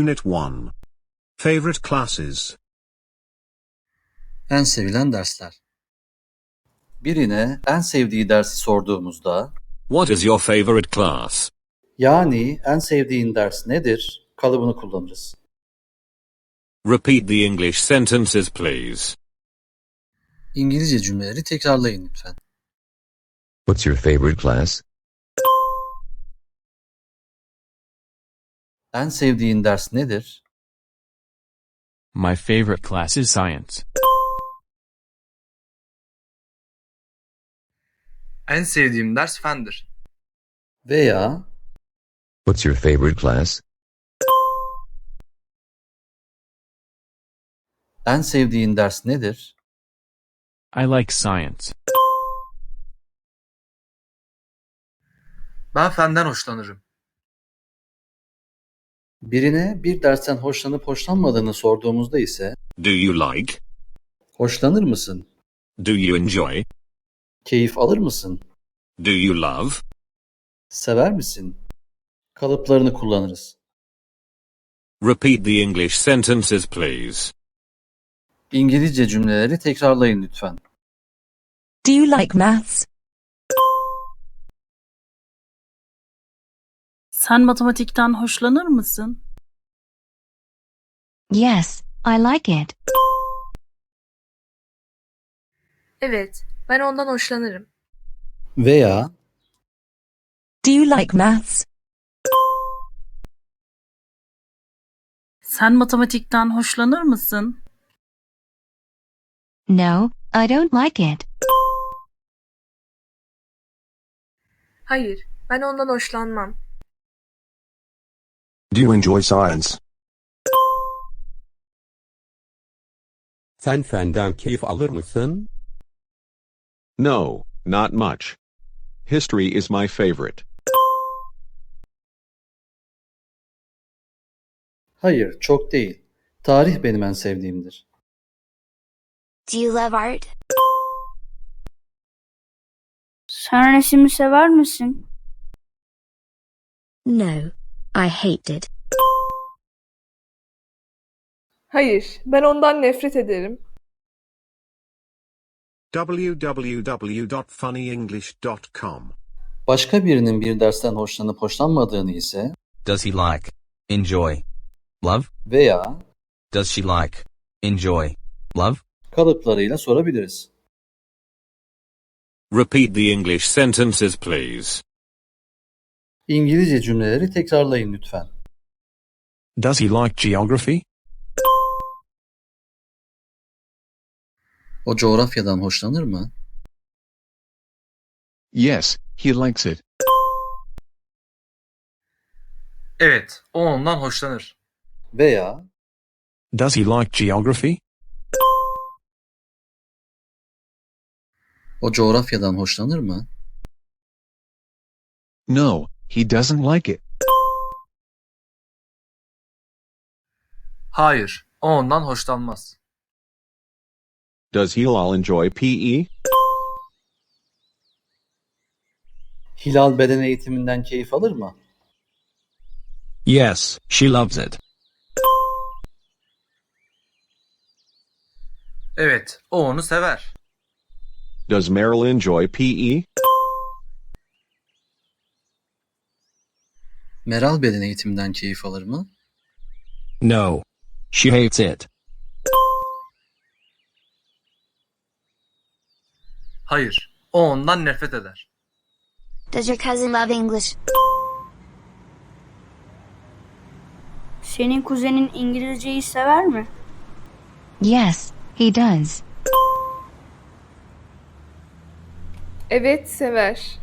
Unit 1. Favorite classes. En sevilen dersler. Birine en sevdiği dersi sorduğumuzda, What is your favorite class? yani en sevdiğin ders nedir kalıbını kullanırız. Repeat the English sentences, please. İngilizce cümleleri tekrarlayın lütfen. What's your favorite class? En sevdiğin ders nedir? My favorite class is science. En sevdiğim ders fendir. Veya What's your favorite class? en sevdiğin ders nedir? I like science. Ben fenden hoşlanırım. Birine bir dersten hoşlanıp hoşlanmadığını sorduğumuzda ise Do you like? hoşlanır mısın? Do you enjoy? Keyif alır mısın? Do you love? Sever misin? Kalıplarını kullanırız. Repeat the English sentences, please. İngilizce cümleleri tekrarlayın lütfen. Do you like maths? Sen matematikten hoşlanır mısın? Yes, I like it. Evet, ben ondan hoşlanırım. Veya Do you like maths? Sen matematikten hoşlanır mısın? No, I don't like it. Hayır, ben ondan hoşlanmam. Do you enjoy science? Sen fenden keyif alır mısın? No, not much. History is my favorite. hayır çok değil. Tarih benim en sevdiğimdir. Do you love art? Sen resimi sever misin? No, I hate it. Hayır, ben ondan nefret ederim. www.funnyenglish.com. Başka birinin bir dersten hoşlanıp hoşlanmadığını ise Does he like, enjoy, love? veya Does she like, enjoy, love? kalıplarıyla sorabiliriz. Repeat the English sentences, please. İngilizce cümleleri tekrarlayın lütfen. Does he like geography? O coğrafyadan hoşlanır mı? Yes, he likes it. Evet, o ondan hoşlanır. Veya Does he like geography? o coğrafyadan hoşlanır mı? No, he doesn't like it. Hayır, o ondan hoşlanmaz. Does Hilal enjoy? PE? Hilal beden eğitiminden keyif alır mı? Yes, she loves it. Evet, o onu sever. Does Meryl enjoy? PE? Meral beden eğitiminden keyif alır mı? No. She hates it. Hayır, o ondan nefret eder. Does your cousin love English? Senin kuzenin İngilizceyi sever mi? Yes, he does. Evet, sever.